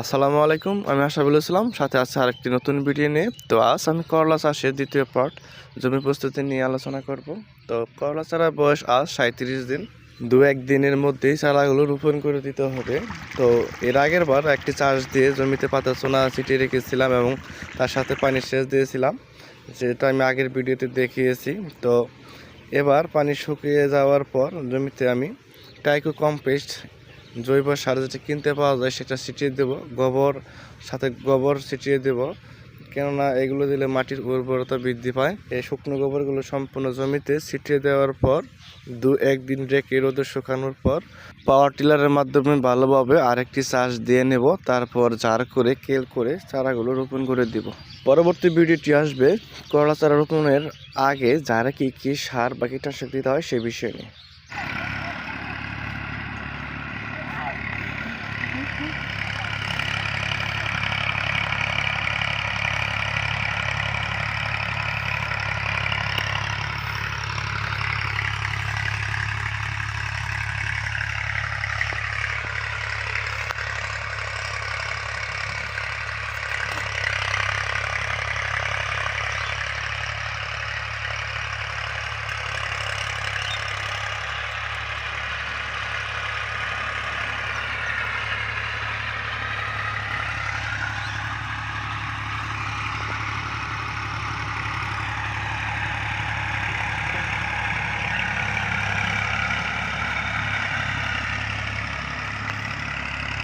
আসসালামু আলাইকুম, আমি আশাবুল ইসলাম, সাথে আছে আরেকটি নতুন ভিডিও নিয়ে। তো আজ আমি করলা চাষের দ্বিতীয় পার্ট, জমি প্রস্তুতি নিয়ে আলোচনা করব। তো করলা চারার বয়স আজ সাঁত্রিশ দিন। দু এক দিনের মধ্যেই চারাগুলো রোপণ করে দিতে হবে। তো এর আগের বার একটি চাষ দিয়ে জমিতে পাতা, চোনা ছিটিয়ে রেখেছিলাম এবং তার সাথে পানি সেচ দিয়েছিলাম। যেটা আমি আগের ভিডিওতে দেখিয়েছি, তো এবার পানি শুকিয়ে যাওয়ার পর জমিতে আমি টাইকো কম্পোস্ট জৈব সার যেটা কিনতে পাওয়া যায়, সেটা ছিটিয়ে দেব। গোবর, সাথে গোবর ছিটিয়ে দেব। কেননা এগুলো দিলে মাটির উর্বরতা বৃদ্ধি পায়। এই শুকনো গোবরগুলো সম্পূর্ণ জমিতে ছিটিয়ে দেওয়ার পর, দু একদিন রেখে রোদে শুকানোর পর পাওয়ার টিলারের মাধ্যমে ভালোভাবে আরেকটি চাষ দিয়ে নেব। তারপর জার করে, কেল করে চারাগুলো রোপণ করে দিব। পরবর্তী ভিডিওটি আসবে করলা চারা রোপণের আগে, যারা কি কী সার বা কীটনাশক দিতে হয় সে বিষয় নিয়ে। aqui.